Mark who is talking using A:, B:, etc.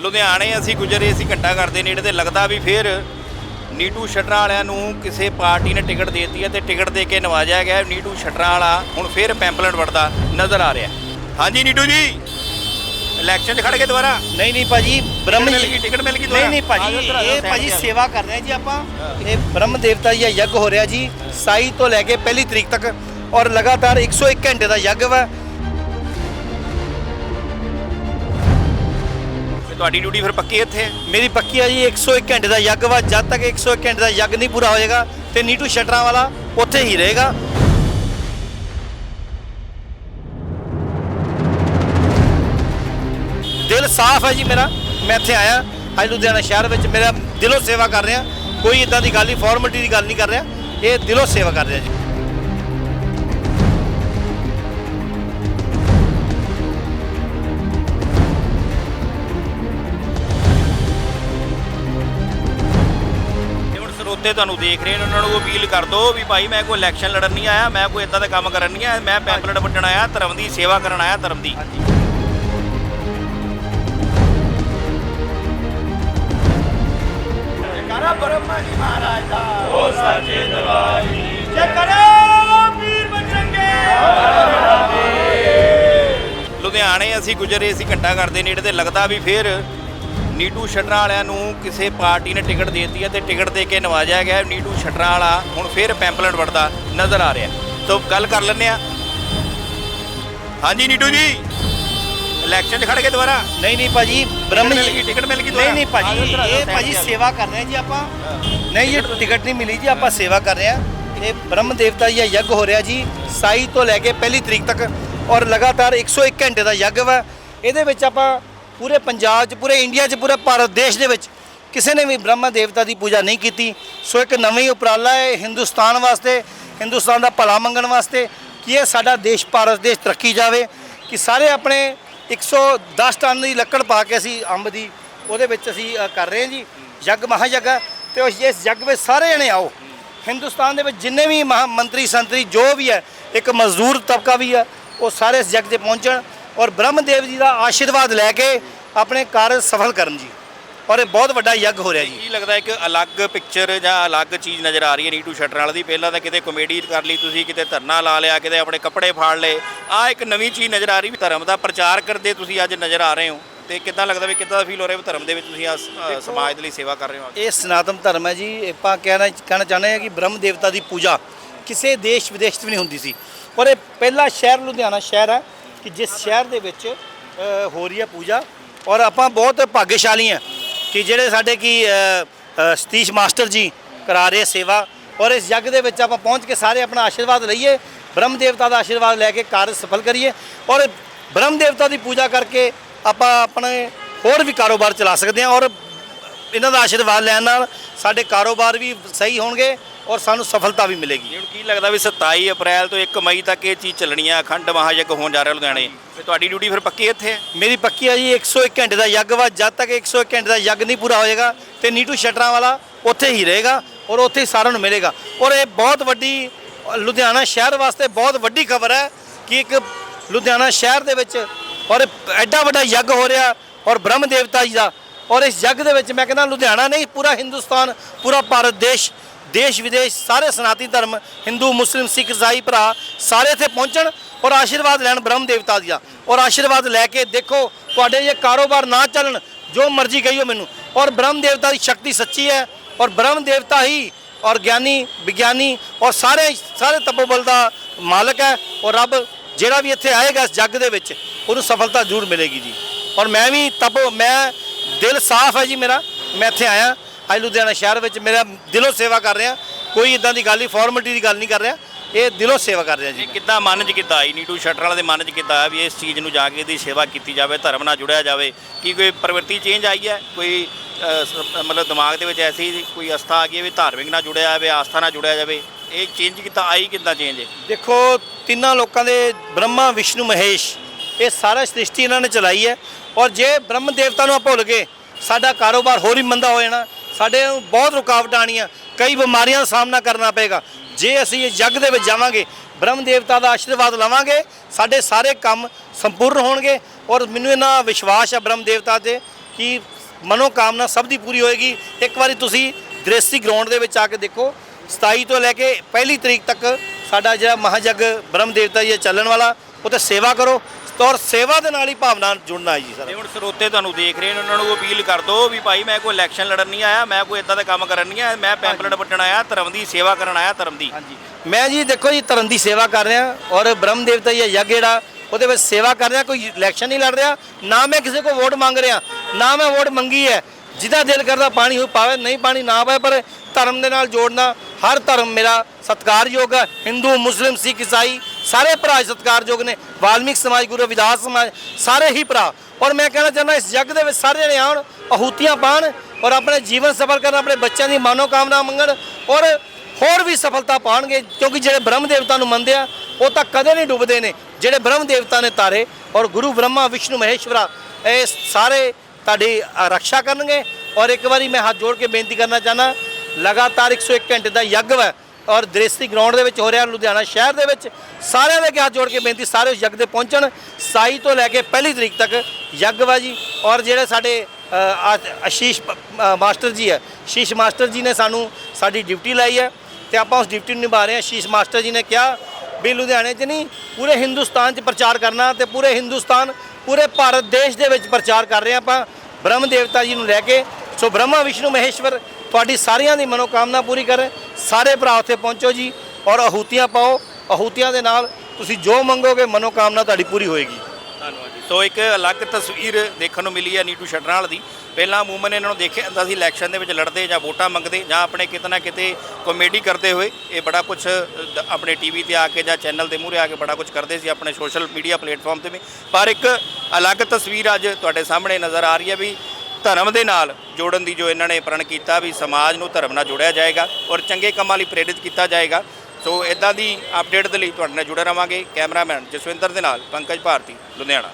A: ਲੁਧਿਆਣੇ ਅਸੀਂ ਗੁਜਰੇ ਸੀ ਘੰਟਾ ਕਰਦੇ ਨੇੜੇ ਤੇ ਲੱਗਦਾ ਵੀ ਫਿਰ ਨੀਟੂ ਸ਼ਟਰਾਂ ਵਾਲਿਆਂ ਨੂੰ ਕਿਸੇ ਪਾਰਟੀ ਨੇ ਟਿਕਟ ਦੇਤੀ ਹੈ ਤੇ ਟਿਕਟ ਦੇ ਕੇ ਨਵਾਜਿਆ ਗਿਆ ਨੀਟੂ ਸ਼ਟਰਾਂ ਵਾਲਾ। ਹੁਣ ਫਿਰ ਪੈਂਪਲੇਟ ਵੜਦਾ ਨਜ਼ਰ ਆ ਰਿਹਾ। ਹਾਂਜੀ ਨੀਟੂ ਜੀ ਇਲੈਕਸ਼ਨ 'ਚ ਖੜ ਕੇ ਦੁਬਾਰਾ?
B: ਨਹੀਂ ਨਹੀਂ ਭਾਜੀ ਬ੍ਰਹਮ
A: ਮਿਲ ਗਈ, ਟਿਕਟ ਮਿਲ ਗਈ
B: ਨਹੀਂ
A: ਦੁਬਾਰਾ।
B: ਨਹੀਂ
A: ਆ
B: ਭਾਜੀ ਇਹ ਭਾਜੀ। ਸੇਵਾ ਕਰ ਰਹੇ ਜੀ ਆਪਾਂ। ਇਹ ਬ੍ਰਹਮ ਦੇਵਤਾ ਜੀ ਦਾ ਯੱਗ ਹੋ ਰਿਹਾ ਜੀ। 27 ਤੋਂ ਲੈ ਕੇ ਪਹਿਲੀ ਤਰੀਕ ਤੱਕ ਔਰ ਲਗਾਤਾਰ 101 ਘੰਟੇ ਦਾ ਯੱਗ ਵਾ।
A: ਤੁਹਾਡੀ ਡਿਊਟੀ ਫਿਰ ਪੱਕੀ ਇੱਥੇ? ਹੈ
B: ਮੇਰੀ ਪੱਕੀ ਆ ਜੀ 101 ਘੰਟੇ ਦਾ ਯੱਗ ਵਾ। ਜਦ ਤੱਕ 101 ਘੰਟੇ ਦਾ ਯੱਗ ਨਹੀਂ ਪੂਰਾ ਹੋਏਗਾ, ਤੇ ਨੀਟੂ ਸ਼ਟਰਾਂ ਵਾਲਾ ਉੱਥੇ ਹੀ ਰਹੇਗਾ। ਦਿਲ ਸਾਫ਼ ਹੈ ਜੀ ਮੇਰਾ। ਮੈਂ ਇੱਥੇ ਆਇਆ, ਅੱਜ ਲੁਧਿਆਣਾ ਸ਼ਹਿਰ ਵਿੱਚ ਮੇਰਾ ਦਿਲੋਂ ਸੇਵਾ ਕਰ ਰਿਹਾ। ਕੋਈ ਇਦਾਂ ਦੀ ਗੱਲ ਨਹੀਂ ਫਾਰਮੈਲਿਟੀ ਦੀ ਗੱਲ ਨਹੀਂ ਕਰ ਰਿਹਾ। ਇਹ ਦਿਲੋਂ ਸੇਵਾ ਕਰ ਰਿਹਾ ਜੀ।
A: ਸਰੋਤੇ ਤੁਹਾਨੂੰ ਦੇਖ ਰਹੇ ਨੇ ਉਹਨਾਂ ਨੂੰ ਅਪੀਲ ਕਰ ਦਿਓ ਵੀ ਭਾਈ ਮੈਂ ਕੋਈ ਇਲੈਕਸ਼ਨ ਲੜਨ ਨਹੀਂ ਆਇਆ ਮੈਂ ਕੋਈ ਇਦਾਂ ਦਾ ਕੰਮ ਕਰਨ ਨਹੀਂ ਆਇਆ ਮੈਂ ਪੈਂਪਲੇਟ ਵੰਡਣ ਆਇਆ ਧਰਮ ਦੀ ਸੇਵਾ ਕਰਨ ਆਇਆ ਧਰਮ ਦੀ। ਕਰਾ ਬ੍ਰਹਮਾ ਜੀ ਮਹਾਰਾਜ ਦਾ। ਉਹ ਸਾਚੇ ਦਰਬਾਰੀ। ਜੈ ਕਰੋ ਵੀਰ ਬਜਰੰਗੇ ਲੁਧਿਆਣੇ ਅਸੀਂ ਗੁਜਰੇ ਸੀ ਘੰਟਾ ਕਰਦੇ ਨੇੜੇ ਤੇ ਲੱਗਦਾ ਵੀ ਫਿਰ ਨੀਟੂ ਸ਼ਟਰਾਂ ਵਾਲਿਆਂ ਨੂੰ ਕਿਸੇ ਪਾਰਟੀ ਨੇ ਟਿਕਟ ਦੇਤੀ ਹੈ ਤੇ ਟਿਕਟ ਦੇ ਕੇ ਨਵਾਜਿਆ ਗਿਆ ਨੀਟੂ ਸ਼ਟਰਾਂ ਵਾਲਾ ਹੁਣ ਫਿਰ ਪੈਂਪਲੇਟ ਵੜਦਾ ਨਜ਼ਰ ਆ ਰਿਹਾ। ਤੋਂ ਗੱਲ ਕਰ ਲੈਂਦੇ ਆ ਹਾਂਜੀ ਨੀਟੂ ਜੀ। ਇਲੈਕਸ਼ਨ 'ਚ ਖੜ ਕੇ ਦੁਬਾਰਾ?
B: ਨਹੀਂ ਨਹੀਂ ਭਾਜੀ ਬ੍ਰਹਮ
A: ਮਿਲ
B: ਜੀ
A: ਗਈ, ਟਿਕਟ ਮਿਲ ਗਈ
B: ਨਹੀਂ
A: ਦੁਬਾਰਾ?
B: ਨਹੀਂ
A: ਆ
B: ਭਾਜੀ
A: ਆ
B: ਇਹ ਭਾਜੀ
A: ਆ।
B: ਸੇਵਾ ਕਰ ਰਹੇ ਜੀ ਆਪਾਂ। ਨਹੀਂ ਜੀ ਟਿਕਟ ਨਹੀਂ ਮਿਲੀ ਜੀ ਆਪਾਂ ਸੇਵਾ ਕਰ ਰਹੇ ਹਾਂ। ਇਹ ਬ੍ਰਹਮ ਦੇਵਤਾ ਜੀ ਦਾ ਯੱਗ ਹੋ ਰਿਹਾ ਜੀ 27 ਤੋਂ ਲੈ ਕੇ ਪਹਿਲੀ ਤਰੀਕ ਤੱਕ ਔਰ ਲਗਾਤਾਰ 101 ਘੰਟੇ ਦਾ ਯੱਗ ਵਾ। ਇਹਦੇ ਵਿੱਚ ਆਪਾਂ ਪੂਰੇ ਪੰਜਾਬ 'ਚ, ਪੂਰੇ ਇੰਡੀਆ 'ਚ, ਪੂਰੇ ਭਾਰਤ ਦੇਸ਼ ਦੇ ਵਿੱਚ ਕਿਸੇ ਨੇ ਵੀ ਬ੍ਰਹਮ ਦੇਵਤਾ ਦੀ ਪੂਜਾ ਨਹੀਂ ਕੀਤੀ। ਸੋ ਇੱਕ ਨਵੀਂ ਉਪਰਾਲਾ ਹੈ ਹਿੰਦੁਸਤਾਨ ਵਾਸਤੇ, ਹਿੰਦੁਸਤਾਨ ਦਾ ਭਲਾ ਮੰਗਣ ਵਾਸਤੇ ਕਿ ਇਹ ਸਾਡਾ ਦੇਸ਼, ਭਾਰਤ, ਦੇਸ਼ ਤਰੱਕੀ ਜਾਵੇ, ਕਿ ਸਾਰੇ ਆਪਣੇ 110 ਟਨ ਦੀ ਲੱਕੜ ਪਾ ਕੇ ਅਸੀਂ ਅੰਬ ਦੀ, ਉਹਦੇ ਵਿੱਚ ਅਸੀਂ ਕਰ ਰਹੇ ਹਾਂ ਜੀ। ਯੱਗ ਮਹਾਯੱਗ ਹੈ ਤੇ ਉਸ ਇਸ ਯੱਗ ਵਿੱਚ ਸਾਰੇ ਜਣੇ ਆਓ। ਹਿੰਦੁਸਤਾਨ ਦੇ ਵਿੱਚ ਜਿੰਨੇ ਵੀ ਮਹਾ ਮੰਤਰੀ, ਸੰਤਰੀ ਜੋ ਵੀ ਹੈ, ਇੱਕ ਮਜ਼ਦੂਰ ਤਬਕਾ ਵੀ ਹੈ, ਉਹ ਸਾਰੇ ਇਸ ਯੱਗ ਤੇ ਪਹੁੰਚਣ। ਔਰ ਬ੍ਰਹਮਦੇਵ ਜੀ ਦਾ ਆਸ਼ੀਰਵਾਦ ਲੈ ਕੇ ਆਪਣੇ ਕਾਰਜ ਸਫਲ ਕਰਨ ਜੀ। ਔਰ ਇਹ ਬਹੁਤ ਵੱਡਾ ਯੱਗ ਹੋ ਰਿਹਾ ਜੀ।
A: ਕੀ ਲੱਗਦਾ ਇੱਕ ਅਲੱਗ ਪਿਕਚਰ ਜਾਂ ਅਲੱਗ ਚੀਜ਼ ਨਜ਼ਰ ਆ ਰਹੀ ਹੈ ਨੀਟੂ ਸ਼ਟਰ ਵਾਲੇ ਦੀ? ਪਹਿਲਾਂ ਤਾਂ ਕਿਤੇ ਕਾਮੇਡੀ ਕਰ ਲਈ ਤੁਸੀਂ ਕਿਤੇ ਧਰਨਾ ਲਾ ਲਿਆ ਕਿਤੇ ਆਪਣੇ ਕੱਪੜੇ ਫਾੜ ਲਏ। ਆ ਇੱਕ ਨਵੀਂ ਚੀਜ਼ ਨਜ਼ਰ ਆ ਰਹੀ ਵੀ ਧਰਮ ਦਾ ਪ੍ਰਚਾਰ ਕਰਦੇ ਤੁਸੀਂ ਅੱਜ ਨਜ਼ਰ ਆ ਰਹੇ ਹੋ। ਤੇ ਕਿੱਦਾਂ ਲੱਗਦਾ ਵੀ ਕਿੱਦਾਂ ਦਾ ਫੀਲ ਹੋ ਰਿਹਾ ਵੀ ਧਰਮ ਦੇ ਵਿੱਚ ਤੁਸੀਂ ਆ ਸਮਾਜ ਦੇ ਲਈ ਸੇਵਾ ਕਰ ਰਹੇ ਹੋ
B: ਇਹ ਸਨਾਤਨ ਧਰਮ ਹੈ ਜੀ। ਆਪਾਂ ਕਹਿਣਾ ਕਹਿਣਾ ਚਾਹੁੰਦੇ ਹਾਂ ਕਿ ਬ੍ਰਹਮ ਦੇਵਤਾ ਦੀ ਪੂਜਾ ਕਿਸੇ ਦੇਸ਼ ਵਿਦੇਸ਼ 'ਚ ਵੀ ਨਹੀਂ ਹੁੰਦੀ ਸੀ। ਔਰ ਇਹ ਪਹਿਲਾ ਸ਼ਹਿਰ ਲੁਧਿਆਣਾ ਸ਼ਹਿਰ ਹੈ। ਕਿ ਜਿਸ ਸ਼ਹਿਰ ਦੇ ਵਿੱਚ ਅ, ਹੋ ਰਹੀ ਹੈ ਪੂਜਾ ਔਰ ਆਪਾਂ ਬਹੁਤ ਭਾਗਸ਼ਾਲੀ ਹਾਂ ਕਿ ਜਿਹੜੇ ਸਾਡੇ ਕੀ ਅ, ਅ, ਸਤੀਸ਼ ਮਾਸਟਰ ਜੀ ਕਰਾ ਰਹੇ ਸੇਵਾ ਔਰ ਇਸ ਜੱਗ ਦੇ ਵਿੱਚ ਆਪਾਂ ਪਹੁੰਚ ਕੇ ਸਾਰੇ ਆਪਣਾ ਆਸ਼ੀਰਵਾਦ ਲਈਏ ਬ੍ਰਹਮ ਦੇਵਤਾ ਦਾ ਆਸ਼ੀਰਵਾਦ ਲੈ ਕੇ ਕਾਰਜ ਸਫਲ ਕਰੀਏ ਔਰ ਬ੍ਰਹਮ ਦੇਵਤਾ ਦੀ ਪੂਜਾ ਕਰਕੇ ਆਪਾਂ ਆਪਣੇ ਹੋਰ ਵੀ ਕਾਰੋਬਾਰ ਚਲਾ ਸਕਦੇ ਹਾਂ ਔਰ ਇਹਨਾਂ ਦਾ ਆਸ਼ੀਰਵਾਦ ਲੈਣ ਨਾਲ ਸਾਡੇ ਕਾਰੋਬਾਰ ਵੀ ਸਹੀ ਹੋਣਗੇ ਔਰ ਸਾਨੂੰ ਸਫਲਤਾ ਵੀ ਮਿਲੇਗੀ।
A: ਹੁਣ ਕੀ ਲੱਗਦਾ ਵੀ 27 ਅਪ੍ਰੈਲ ਤੋਂ 1 ਮਈ ਤੱਕ ਇਹ ਚੀਜ਼ ਚੱਲਣੀ ਆ ਅਖੰਡ ਮਹਾਯੱਗ ਹੋਣ ਜਾ ਰਿਹਾ ਲੁਧਿਆਣੇ। ਤੇ ਤੁਹਾਡੀ ਡਿਊਟੀ ਫਿਰ ਪੱਕੀ ਇੱਥੇ ਹੈ?
B: ਮੇਰੀ ਪੱਕੀ ਆ ਜੀ 101 ਘੰਟੇ ਦਾ ਯੱਗ ਵਾ ਜਦ ਤੱਕ 101 ਘੰਟੇ ਦਾ ਯੱਗ ਨਹੀਂ ਪੂਰਾ ਹੋਏਗਾ ਤੇ ਨੀਟੂ ਸ਼ਟਰਾਂ ਵਾਲਾ ਉੱਥੇ ਹੀ ਰਹੇਗਾ ਔਰ ਉੱਥੇ ਹੀ ਸਾਰਿਆਂ ਨੂੰ ਮਿਲੇਗਾ। ਔਰ ਇਹ ਬਹੁਤ ਵੱਡੀ ਲੁਧਿਆਣਾ ਸ਼ਹਿਰ ਵਾਸਤੇ ਬਹੁਤ ਵੱਡੀ ਖਬਰ ਹੈ ਕਿ ਇੱਕ ਲੁਧਿਆਣਾ ਸ਼ਹਿਰ ਦੇ ਵਿੱਚ ਔਰ ਐਡਾ ਵੱਡਾ ਯੱਗ ਹੋ ਰਿਹਾ ਔਰ ਬ੍ਰਹਮ ਦੇਵਤਾ ਜੀ ਦਾ। ਔਰ ਇਸ ਯੱਗ ਦੇ ਵਿੱਚ ਮੈਂ ਕਹਿੰਦਾ ਲੁਧਿਆਣਾ ਨਹੀਂ ਪੂਰਾ ਹਿੰਦੁਸਤਾਨ ਪੂਰਾ ਭਾਰਤ ਦੇਸ਼ ਦੇਸ਼ ਵਿਦੇਸ਼ ਸਾਰੇ ਸਨਾਤਨੀ ਧਰਮ, ਹਿੰਦੂ, ਮੁਸਲਿਮ, ਸਿੱਖ, ਈਸਾਈ ਭਰਾ ਸਾਰੇ ਇੱਥੇ ਪਹੁੰਚਣ ਔਰ ਆਸ਼ੀਰਵਾਦ ਲੈਣ ਬ੍ਰਹਮ ਦੇਵਤਾ ਦੀਆਂ। ਔਰ ਆਸ਼ੀਰਵਾਦ ਲੈ ਕੇ ਦੇਖੋ, ਤੁਹਾਡੇ ਜੇ ਕਾਰੋਬਾਰ ਨਾ ਚੱਲਣ, ਜੋ ਮਰਜ਼ੀ ਕਹੀਓ ਮੈਨੂੰ। ਔਰ ਬ੍ਰਹਮ ਦੇਵਤਾ ਦੀ ਸ਼ਕਤੀ ਸੱਚੀ ਹੈ ਔਰ ਬ੍ਰਹਮ ਦੇਵਤਾ ਹੀ ਔਰ ਗਿਆਨੀ, ਵਿਗਿਆਨੀ ਔਰ ਸਾਰੇ ਸਾਰੇ ਤਪੋਬਲ ਦਾ ਮਾਲਕ ਹੈ ਔਰ ਰੱਬ ਜਿਹੜਾ ਵੀ ਇੱਥੇ ਆਏਗਾ ਇਸ ਜੱਗ ਦੇ ਵਿੱਚ, ਉਹਨੂੰ ਸਫਲਤਾ ਜ਼ਰੂਰ ਮਿਲੇਗੀ ਜੀ। ਔਰ ਮੈਂ ਵੀ ਤਪੋ, ਮੈਂ ਦਿਲ ਸਾਫ਼ ਹੈ ਜੀ ਮੇਰਾ, ਮੈਂ ਇੱਥੇ ਆਇਆ। ਅੱਜ ਲੁਧਿਆਣਾ ਸ਼ਹਿਰ ਵਿੱਚ ਮੇਰਾ ਦਿਲੋਂ ਸੇਵਾ ਕਰ ਰਿਹਾ ਕੋਈ ਇਦਾਂ ਦੀ ਗੱਲ ਨਹੀਂ ਫਾਰਮੈਲਿਟੀ ਦੀ ਗੱਲ ਨਹੀਂ ਕਰ ਰਿਹਾ ਇਹ ਦਿਲੋਂ ਸੇਵਾ ਕਰ ਰਿਹਾ ਜੀ।
A: ਇਹ ਕਿੱਦਾਂ ਮਨ 'ਚ ਕਿੱਦਾਂ ਆਈ? ਨੀਟੂ ਸ਼ਟਰ ਵਾਲੇ ਦੇ ਮਨ 'ਚ ਕਿੱਦਾਂ ਆਇਆ ਵੀ ਇਸ ਚੀਜ਼ ਨੂੰ ਜਾ ਕੇ ਇਹਦੀ ਸੇਵਾ ਕੀਤੀ ਜਾਵੇ ਧਰਮ ਨਾਲ ਜੁੜਿਆ ਜਾਵੇ? ਕੀ ਕੋਈ ਪ੍ਰਵਿਰਤੀ ਚੇਂਜ ਆਈ ਹੈ? ਕੋਈ ਸ- ਮਤਲਬ ਦਿਮਾਗ ਦੇ ਵਿੱਚ ਐਸੀ ਕੋਈ ਅਸਥਾ ਆ ਗਈ ਹੈ ਵੀ ਧਾਰਮਿਕ ਨਾਲ ਜੁੜਿਆ ਜਾਵੇ ਆਸਥਾ ਨਾਲ ਜੁੜਿਆ ਜਾਵੇ? ਇਹ ਚੇਂਜ ਕਿੱਦਾਂ ਆਈ ਕਿੱਦਾਂ ਚੇਂਜ
B: ਦੇਖੋ ਤਿੰਨਾਂ ਲੋਕਾਂ ਦੇ ਬ੍ਰਹਮਾ ਵਿਸ਼ਨੂੰ ਮਹੇਸ਼ ਇਹ ਸਾਰਾ ਸ੍ਰਿਸ਼ਟੀ ਇਹਨਾਂ ਨੇ ਚਲਾਈ ਹੈ। ਔਰ ਜੇ ਬ੍ਰਹਮ ਦੇਵਤਾ ਨੂੰ ਆਪਾਂ ਭੁੱਲ ਗਏ ਸਾਡਾ ਕਾਰੋਬਾਰ ਹੋਰ ਹੀ ਮੰਦਾ ਹੋ ਜਾਣਾ। ਸਾਡੇ ਨੂੰ ਬਹੁਤ ਰੁਕਾਵਟਾਂ ਆਣੀਆਂ ਕਈ ਬਿਮਾਰੀਆਂ ਦਾ ਸਾਹਮਣਾ ਕਰਨਾ ਪਏਗਾ। ਜੇ ਅਸੀਂ ਇਹ ਜੱਗ ਦੇ ਵਿੱਚ ਜਾਵਾਂਗੇ, ਬ੍ਰਹਮ ਦੇਵਤਾ ਦਾ ਆਸ਼ੀਰਵਾਦ ਲਵਾਂਗੇ, ਸਾਡੇ ਸਾਰੇ ਕੰਮ ਸੰਪੂਰਨ ਹੋਣਗੇ ਔਰ ਮੈਨੂੰ ਇਹਨਾਂ ਵਿਸ਼ਵਾਸ ਹੈ ਬ੍ਰਹਮ ਦੇਵਤਾ ਤੇ ਕਿ ਮਨੋਕਾਮਨਾ ਸਭ ਦੀ ਪੂਰੀ ਹੋਏਗੀ। ਇੱਕ ਵਾਰੀ ਤੁਸੀਂ ਗ੍ਰੇਸੀ ਗਰਾਊਂਡ ਦੇ ਵਿੱਚ ਆ ਕੇ ਦੇਖੋ। 27 ਤੋਂ ਲੈ ਕੇ ਪਹਿਲੀ ਤਰੀਕ ਤੱਕ ਸਾਡਾ ਜਿਹੜਾ ਮਹਾਜਗ ਬ੍ਰਹਮ ਦੇਵਤਾ ਜੀ ਹੈ ਚੱਲਣ ਵਾਲਾ ਉਹ ਉੱਥੇ ਸੇਵਾ ਕਰੋ। ਔਰ ਸੇਵਾ ਦੇ ਨਾਲ ਹੀ ਭਾਵਨਾ ਜੁੜਨਾ ਹੈ ਜੀ
A: ਤੇ
B: ਸਰ
A: ਹੁਣ ਸਰੋਤੇ ਤੁਹਾਨੂੰ ਦੇਖ ਰਹੇ ਨੇ ਉਹਨਾਂ ਨੂੰ ਅਪੀਲ ਕਰ ਦਿਓ ਵੀ ਭਾਈ ਮੈਂ ਕੋਈ ਇਲੈਕਸ਼ਨ ਲੜਨ ਨਹੀਂ ਆਇਆ ਮੈਂ ਕੋਈ ਇਦਾਂ ਦਾ ਕੰਮ ਕਰਨ ਨਹੀਂ ਆਇਆ ਮੈਂ ਪੈਂਪਲੇਟ ਵੱਟਣ ਆਇਆ ਧਰਮ ਦੀ ਸੇਵਾ ਕਰਨ ਆਇਆ ਧਰਮ ਦੀ।
B: ਹਾਂਜੀ। ਮੈਂ ਜੀ ਦੇਖੋ ਜੀ ਧਰਮ ਦੀ ਸੇਵਾ ਕਰ ਰਿਹਾ ਔਰ ਬ੍ਰਹਮ ਦੇਵਤਾ ਜੀ ਯੱਗ ਜਿਹੜਾ ਉਹਦੇ ਵਿੱਚ ਸੇਵਾ ਕਰ ਰਿਹਾ ਕੋਈ ਇਲੈਕਸ਼ਨ ਨਹੀਂ ਲੜ ਰਿਹਾ ਨਾ ਮੈਂ ਕਿਸੇ ਕੋ ਵੋਟ ਮੰਗ ਰਿਹਾ ਨਾ ਮੈਂ ਵੋਟ ਮੰਗੀ ਹੈ। ਜਿਹਦਾ ਦਿਲ ਕਰਦਾ ਪਾਣੀ ਹੋ ਪਾਵੇ ਨਹੀਂ ਪਾਣੀ ਨਾ ਪਾਵੇ ਪਰ ਧਰਮ ਦੇ ਨਾਲ ਜੋੜਨਾ ਹਰ ਧਰਮ ਮੇਰਾ ਸਤਿਕਾਰਯੋਗ ਹੈ। ਹਿੰਦੂ ਮੁਸਲਿਮ ਸਿੱਖ ਈਸਾਈ ਸਾਰੇ ਭਰਾ ਸਤਿਕਾਰਯੋਗ ਨੇ। ਵਾਲਮੀਕ ਸਮਾਜ ਗੁਰੂ ਵਿਦਾਸ ਸਮਾਜ ਸਾਰੇ ਹੀ ਭਰਾ। ਔਰ ਮੈਂ ਕਹਿਣਾ ਚਾਹੁੰਦਾ ਇਸ ਜੱਗ ਦੇ ਵਿੱਚ ਸਾਰੇ ਜਣੇ ਆਉਣ ਅਹੂਤੀਆਂ ਪਾਣ ਔਰ ਆਪਣੇ ਜੀਵਨ ਸਫਲ ਕਰਨ ਆਪਣੇ ਬੱਚਿਆਂ ਦੀ ਮਾਨੋਕਾਮਨਾ ਮੰਗਣ ਔਰ ਹੋਰ ਵੀ ਸਫਲਤਾ ਪਾਣਗੇ ਕਿਉਂਕਿ ਜਿਹੜੇ ਬ੍ਰਹਮ ਦੇਵਤਾ ਨੂੰ ਮੰਨਦੇ ਆ ਉਹ ਤਾਂ ਕਦੇ ਨਹੀਂ ਡੁੱਬਦੇ ਨੇ। ਜਿਹੜੇ ਬ੍ਰਹਮ ਦੇਵਤਾ ਨੇ ਤਾਰੇ ਔਰ ਗੁਰੂ ਬ੍ਰਹਮਾ ਵਿਸ਼ਨੂੰ ਮਹੇਸ਼ਵਰਾ ਇਹ ਸਾਰੇ ਤੁਹਾਡੀ ਅ, ਰੱਖਿਆ ਕਰਨਗੇ। ਔਰ ਇੱਕ ਵਾਰੀ ਮੈਂ ਹੱਥ ਜੋੜ ਕੇ ਬੇਨਤੀ ਕਰਨਾ ਚਾਹਨਾ ਲਗਾਤਾਰ 101 ਘੰਟੇ ਦਾ ਯੱਗ ਹੈ ਔਰ ਦ੍ਰਿਸ਼ਟੀ ਗਰਾਊਂਡ ਦੇ ਵਿੱਚ ਹੋ ਰਿਹਾ ਲੁਧਿਆਣਾ ਸ਼ਹਿਰ ਦੇ ਵਿੱਚ। ਸਾਰਿਆਂ ਦੇ ਅੱਗੇ ਹੱਥ ਜੋੜ ਕੇ ਬੇਨਤੀ ਸਾਰੇ ਉਸ ਯੱਗ ਦੇ ਪਹੁੰਚਣ। ਸਾਈ ਤੋਂ ਲੈ ਕੇ ਪਹਿਲੀ ਤਰੀਕ ਤੱਕ ਯੱਗ ਵਾ ਜੀ। ਔਰ ਜਿਹੜੇ ਸਾਡੇ ਅ, ਆਸ਼ੀਸ਼ ਮਾਸਟਰ ਜੀ ਹੈ ਸ਼ੀਸ਼ ਮਾਸਟਰ ਜੀ ਨੇ ਸਾਨੂੰ ਸਾਡੀ ਡਿਊਟੀ ਲਾਈ ਹੈ ਤੇ ਆਪਾਂ ਉਸ ਡਿਊਟੀ ਨੂੰ ਨਿਭਾ ਰਹੇ ਹਾਂ। ਸ਼ੀਸ਼ ਮਾਸਟਰ ਜੀ ਨੇ ਕਿਹਾ ਵੀ ਲੁਧਿਆਣੇ 'ਚ ਨਹੀਂ ਪੂਰੇ ਹਿੰਦੁਸਤਾਨ 'ਚ ਪ੍ਰਚਾਰ ਕਰਨਾ ਤੇ ਪੂਰੇ ਹਿੰਦੁਸਤਾਨ ਪੂਰੇ ਭਾਰਤ ਦੇਸ਼ ਦੇ ਵਿੱਚ ਪ੍ਰਚਾਰ ਕਰ ਰਹੇ ਹਾਂ ਆਪਾਂ। ਬ੍ਰਹਮ ਦੇਵਤਾ ਜੀ ਨੂੰ ਲੈ ਕੇ। ਸੋ ਬ੍ਰਹਮਾ ਵਿਸ਼ਨੂੰ ਮਹੇਸ਼ਵਰ ਤੁਹਾਡੀ ਸਾਰਿਆਂ ਦੀ ਮਨੋਕਾਮਨਾ ਪੂਰੀ ਕਰੇ। ਸਾਰੇ ਭਰਾ ਉੱਥੇ ਪਹੁੰਚੋ ਜੀ ਔਰ ਆਹੂਤੀਆਂ ਪਾਓ। ਆਹੂਤੀਆਂ ਦੇ ਨਾਲ ਤੁਸੀਂ ਜੋ ਮੰਗੋਗੇ, ਮਨੋਕਾਮਨਾ ਤੁਹਾਡੀ ਪੂਰੀ ਹੋਏਗੀ।
A: ਧੰਨਵਾਦ ਜੀ। ਸੋ ਇੱਕ ਅਲੱਗ ਤਸਵੀਰ ਦੇਖਣ ਨੂੰ ਮਿਲੀ ਹੈ ਨੀਟੂ ਸ਼ਟਰਾਂ ਦੀ। ਪਹਿਲਾਂ ਅਮੂਮਨ ਇਹਨਾਂ ਨੂੰ ਦੇਖਿਆ ਜਾਂਦਾ ਸੀ ਇਲੈਕਸ਼ਨ ਦੇ ਵਿੱਚ ਲੜਦੇ ਜਾਂ ਵੋਟਾਂ ਮੰਗਦੇ ਜਾਂ ਆਪਣੇ ਕਿਤੇ ਨਾ ਕਿਤੇ ਕਾਮੇਡੀ ਕਰਦੇ ਹੋਏ ਇਹ ਬੜਾ ਕੁਝ ਆਪਣੇ ਟੀਵੀ ਤੇ ਆ ਕੇ ਜਾਂ ਚੈਨਲ ਦੇ ਮੂਹਰੇ ਆ ਕੇ ਬੜਾ ਕੁਝ ਕਰਦੇ ਸੀ ਆਪਣੇ ਸੋਸ਼ਲ ਮੀਡੀਆ ਪਲੇਟਫਾਰਮ ਤੇ ਵੀ। ਪਰ ਇੱਕ ਅਲੱਗ ਤਸਵੀਰ ਅੱਜ ਤੁਹਾਡੇ ਸਾਹਮਣੇ ਨਜ਼ਰ ਆ ਰਹੀ ਹੈ ਵੀ ਧਰਮ ਦੇ ਨਾਲ ਜੋੜਨ ਦੀ ਜੋ ਇਹਨਾਂ ਨੇ ਪ੍ਰਣ ਕੀਤਾ ਵੀ ਸਮਾਜ ਨੂੰ ਧਰਮ ਨਾਲ ਜੋੜਿਆ ਜਾਏਗਾ ਔਰ ਚੰਗੇ ਕੰਮਾਂ ਲਈ ਪ੍ਰੇਰਿਤ ਕੀਤਾ ਜਾਏਗਾ। ਸੋ ਇਦਾਂ ਦੀ ਅਪਡੇਟ ਦੇ ਲਈ ਤੁਹਾਡੇ ਨਾਲ ਜੁੜੇ ਰਵਾਂਗੇ। ਕੈਮਰਾਮੈਨ ਜਸਵਿੰਦਰ ਦੇ ਨਾਲ ਪੰਕਜ ਭਾਰਤੀ, ਲੁਧਿਆਣਾ।